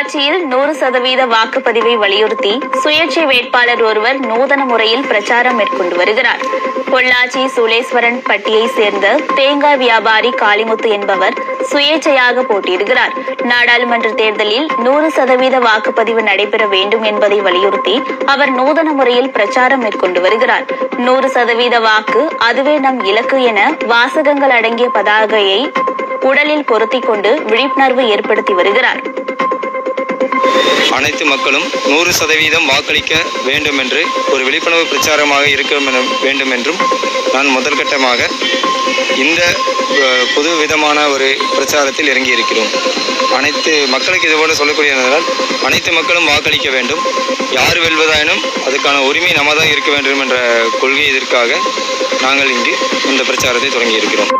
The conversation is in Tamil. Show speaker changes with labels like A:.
A: பொள்ளாச்சியில் நூறு சதவீத வாக்குப்பதிவை வலியுறுத்தி சுயேட்சை வேட்பாளர் ஒருவர் நூதன முறையில் பிரச்சாரம் மேற்கொண்டு வருகிறார். பொள்ளாச்சி சூளேஸ்வரன் பட்டியை சேர்ந்த தேங்காய் வியாபாரி காளிமுத்து என்பவர் சுயேட்சையாக போட்டியிடுகிறார். நாடாளுமன்ற தேர்தலில் நூறு சதவீத வாக்குப்பதிவு நடைபெற வேண்டும் என்பதை வலியுறுத்தி அவர் நூதன முறையில் பிரச்சாரம் மேற்கொண்டு வருகிறார். நூறு சதவீத வாக்கு அதுவே நம் இலக்கு என வாசகங்கள் அடங்கிய பதாகையை உடலில் பொருத்திக் கொண்டு விழிப்புணர்வு ஏற்படுத்தி வருகிறார்.
B: அனைத்து மக்களும் நூறு சதவீதம் வாக்களிக்க வேண்டும் என்று ஒரு விழிப்புணர்வு பிரச்சாரமாக இருக்க வேண்டும் என்றும் நான் முதல் கட்டமாக இந்த புது விதமான ஒரு பிரச்சாரத்தில் இறங்கி இருக்கிறோம் அனைத்து மக்களுக்கு இதுபோல சொல்லக்கூடியதனால் அனைத்து மக்களும் வாக்களிக்க வேண்டும். யார் வெல்வதாயினும் அதுக்கான உரிமை நம்ம தான் இருக்க வேண்டும் என்ற கொள்கை இதற்காக நாங்கள் இங்கு இந்த பிரச்சாரத்தை தொடங்கி இருக்கிறோம்